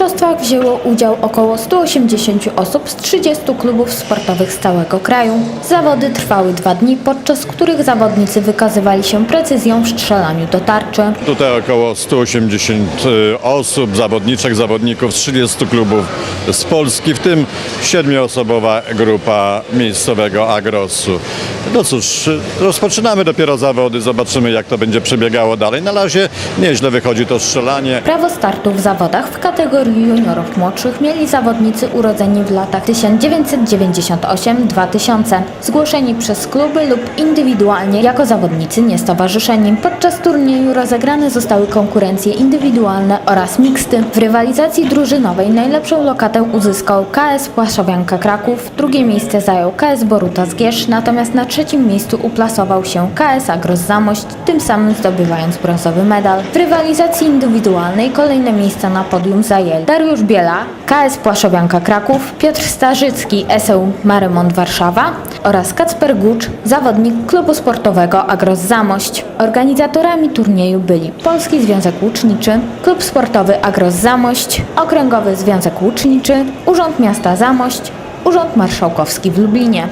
mistrzostwach wzięło udział około 180 osób z 30 klubów sportowych z całego kraju. Zawody trwały dwa dni, podczas których zawodnicy wykazywali się precyzją w strzelaniu do tarczy. Tutaj około 180 y, osób, zawodniczek, zawodników z 30 klubów z Polski, w tym siedmioosobowa grupa miejscowego Agrosu. No cóż, rozpoczynamy dopiero zawody, zobaczymy jak to będzie przebiegało dalej. Na razie nieźle wychodzi to strzelanie. Prawo startu w zawodach w kategorii juniorów młodszych mieli zawodnicy urodzeni w latach 1998-2000, zgłoszeni przez kluby lub indywidualnie jako zawodnicy niestowarzyszeni. Podczas turnieju rozegrane zostały konkurencje indywidualne oraz miksty. W rywalizacji drużynowej najlepszą lokatę uzyskał KS Płaszowianka Kraków, drugie miejsce zajął KS Boruta Zgierz, natomiast na trzecim miejscu uplasował się KS Agros Zamość, tym samym zdobywając brązowy medal. W rywalizacji indywidualnej kolejne miejsca na podium zajęli Dariusz Biela, KS Płaszowianka Kraków, Piotr Starzycki, SEU Marymont Warszawa oraz Kacper Gucz, zawodnik klubu sportowego Agros Zamość. Organizatorami turnieju byli Polski Związek Łuczniczy, Klub Sportowy Agros Zamość, Okręgowy Związek Łuczniczy, Urząd Miasta Zamość, Urząd Marszałkowski w Lublinie.